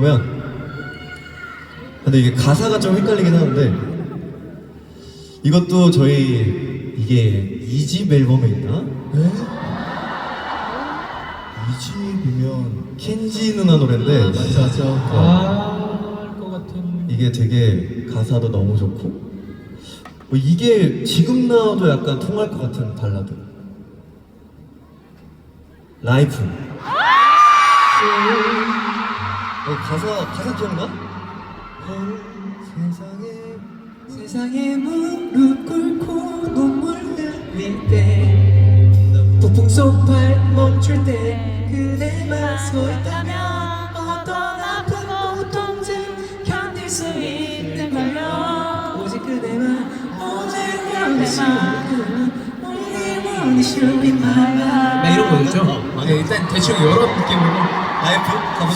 그러면 근데 이게 가사가 좀 헷갈리긴 하는데 이것도 저희 이게 2집 앨범에 있나? 네? 이 집이면 켄지 누나 노래인데 맞아 맞아. 아 알것 같은 이게 되게 가사도 너무 좋고 뭐 이게 지금 나와도 약간 통할 것 같은 발라드 라이프 어, 가사 가사 기억나? 어, 세상에 세상에 무릎 꿇고 눈물 흘릴 때 폭풍 속발 멈출 때 그대만 서 있다면 어떤 아픈 고통쯤 견딜 수 있는 걸요? 오직 그대만 오직 그대만 only you my 네, 이런 거였죠? 네, 일단 대충 이런 느낌으로